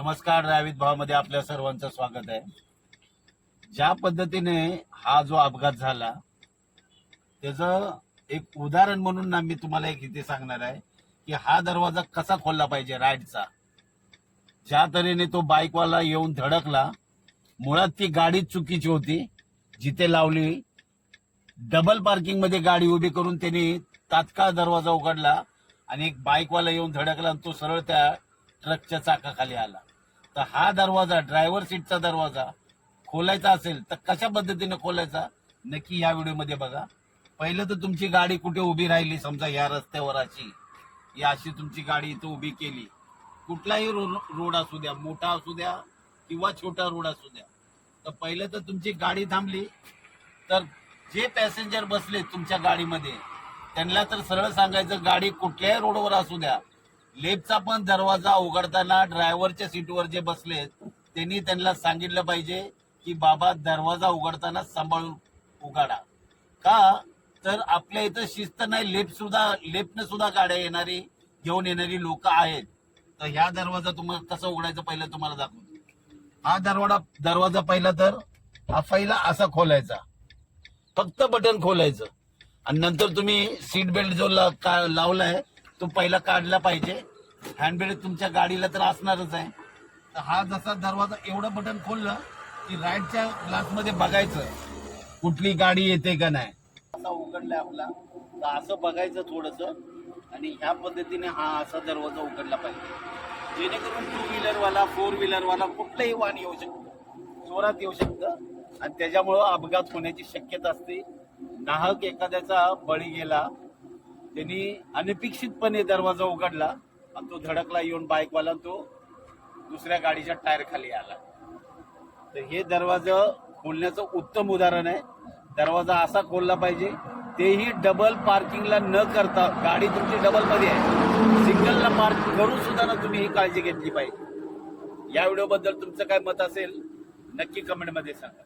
नमस्कार रावित भावामध्ये आपल्या सर्वांचं स्वागत आहे. ज्या पद्धतीने हा जो अपघात झाला त्याचं एक उदाहरण म्हणून ना मी तुम्हाला एक इथे सांगणार आहे की हा दरवाजा कसा खोलला पाहिजे राईटचा? ज्या तऱ्हेने तो बाईकवाला येऊन धडकला मुळात ती गाडी चुकीची होती जिथे लावली. डबल पार्किंगमध्ये गाडी उभी करून त्यांनी तात्काळ दरवाजा उघडला आणि एक बाईकवाला येऊन धडकला आणि तो सरळ त्या ट्रकच्या चाकाखाली आला. तर हा दरवाजा ड्रायव्हर सीटचा दरवाजा खोलायचा असेल तर कशा पद्धतीने खोलायचा? नक्की या व्हिडिओमध्ये बघा. पहिलं तर तुमची गाडी कुठे उभी राहिली? समजा या रस्त्यावर अशी. या अशी तुमची गाडी इथं उभी केली. कुठलाही रो- रोड असू द्या मोठा असू द्या किंवा छोटा रोड असू द्या. तर पहिलं तर तुमची गाडी थांबली. तर जे पॅसेंजर बसले तुमच्या गाडीमध्ये त्यांना तर सरळ सांगायचं गाडी कुठल्याही रोडवर असू द्या. लेबचा पण दरवाजा उघडताना ड्रायव्हरच्या सीटवर जे बसले त्यांनी त्यांना सांगितलं पाहिजे की बाबा दरवाजा उघडताना सांभाळून उघडा. का? तर आपल्या इथं शिस्त नाही लेप सुद्धा लेफ्टने सुद्धा गाड्या येणारी घेऊन येणारी लोक आहेत. तर ह्या दरवाजा तुम्हाला कसं उघडायचं पहिलं तुम्हाला दाखवतो. हा दरवाजा दरवाजा पहिला तर हा पहिला असा खोलायचा. फक्त बटन खोलायचं. आणि नंतर तुम्ही सीट बेल्ट जो ला- का- लावलाय तो पहिला काढला पाहिजे. हँडब्रेक तुमच्या गाडीला तर असणारच आहे. तर हा जसा दरवाजा एवढं बटन खोललं की राईटच्या ग्लासमध्ये बघायचं कुठली गाडी येते का नाही. असा उघडला आपला. तर असं बघायचं थोडस आणि ह्या पद्धतीने हा असा दरवाजा उघडला पाहिजे. जेणेकरून टू व्हीलरवाला फोर व्हीलरवाला कुठलंही वाहन येऊ शकतं. जोरात येऊ शकतं. आणि त्याच्यामुळं अपघात होण्याची शक्यता असते. नाहक एखाद्याचा बळी गेला त्यांनी अनपेक्षितपणे दरवाजा उघडला आणि तो धडकला येऊन बाईकवाला तो दुसऱ्या गाडीच्या टायर खाली आला. तर हे दरवाजा खोलण्याचं उत्तम उदाहरण आहे. दरवाजा असा खोलला पाहिजे तेही डबल पार्किंगला न करता गाडी तुमची डबलमध्ये आहे. सिंगलला पार्क करून सुद्धा ना तुम्ही ही काळजी घेतली पाहिजे. या व्हिडिओबद्दल तुमचं काय मत असेल नक्की कमेंटमध्ये सांगा.